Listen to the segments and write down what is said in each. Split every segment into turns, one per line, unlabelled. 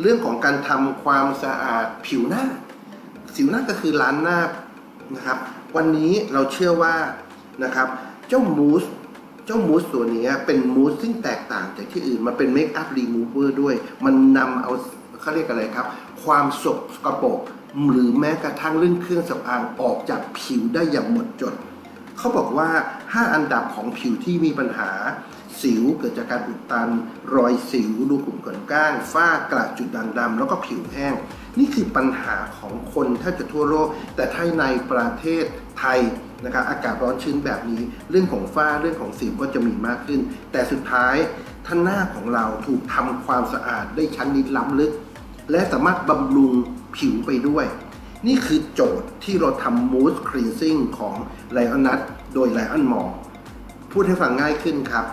เรื่องของการทำความสะอาดผิวหน้า สิวหน้าก็คือล้านหน้านะครับ วันนี้เราเชื่อว่านะครับ เจ้ามูสเจ้ามูสตัวนี้เป็นมูสซึ่งแตกต่างจากที่อื่นมันเป็นเมคอัพรีมูเวอร์ด้วย มันนำเอาเขาเรียกอะไรครับ ความสกปรกหรือแม้กระทั่งเรื่องเครื่องสำอางออกจากผิวได้อย่างหมดจด เขาบอกว่า 5 อันดับของผิวที่มีปัญหา สิวเกิดจากการอุดตัน รอยสิวรูขุมขนก้างฝ้ากระจุดด่างดำแล้วก็ผิวแห้ง นี่คือปัญหาของคนแทบจะทั่วโลก แต่ถ้าในประเทศไทยนะครับอากาศร้อนชื้นแบบนี้ เรื่องของฝ้าเรื่องของสิวก็จะมีมากขึ้น แต่สุดท้ายท่านหน้าของเราถูกทำความสะอาดได้ชั้นนิดล้ำลึก และสามารถบำรุงผิวไปด้วย นี่คือโจทย์ที่เราทำมูสครีนซิ่งของไลออนัทโดยไลออนมอพูดให้ฟังง่ายขึ้นครับ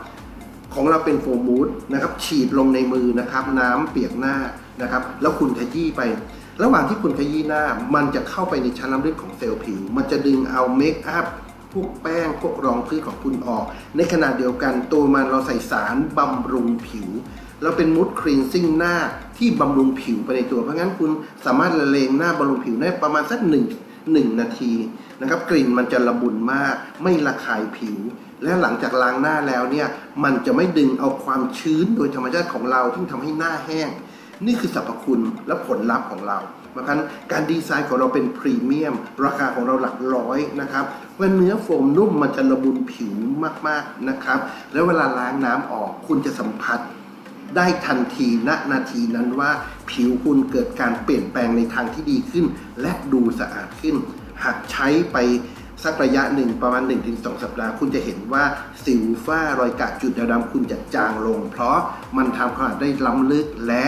ของเราเป็นโฟมมูสนะครับฉีดลงในมือนะครับ น้ำเปียกหน้านะครับ แล้วคุณขยี้ไประหว่างที่คุณขยี้หน้า มันจะเข้าไปในชั้นน้ำลึกของเซลล์ผิว มันจะดึงเอาเมคอัพพวกแป้งพวกรองพื้นของคุณออก ในขณะเดียวกันตัวมันเราใส่สารบำรุงผิวเราเป็นมูดครีนซิ่งหน้าที่บำรุงผิวไปในตัว เพราะงั้นคุณสามารถละเลงหน้าบำรุงผิวได้ประมาณสักหนึ่ง หนึ่งนาทีนะครับกลิ่นมันจะละมุนมาก ไม่ระคายผิว และหลังจากล้างหน้าแล้วเนี่ยมันจะไม่ดึงเอาความชื้นโดยธรรมชาติของเราที่ทำให้หน้าแห้ง นี่คือสรรพคุณและผลลัพธ์ของเราเพราะฉะนั้นการดีไซน์ของเราเป็นพรีเมียม ราคาของเราหลักร้อยนะครับเมื่อเนื้อโฟมนุ่มมันจะละมุนผิวมากๆนะครับ แล้วเวลาล้างน้ำออกคุณจะสัมผัส ได้ทันทีณนาทีนั้นว่า ผิวคุณเกิดการเปลี่ยนแปลงในทางที่ดีขึ้น และดูสะอาดขึ้น หากใช้ไปสักระยะหนึ่งประมาณ 1-2 สัปดาห์ คุณจะเห็นว่าสิวฝ้ารอยกระจุดดำคุณจะจางลง เพราะมันทำความสะอาดได้ล้ำลึกและ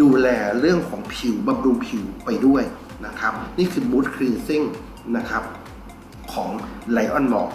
ดูแลเรื่องของผิวบำรุงผิวไปด้วยนะครับ นี่คือ Mood Cleansing นะครับของ Lion m o r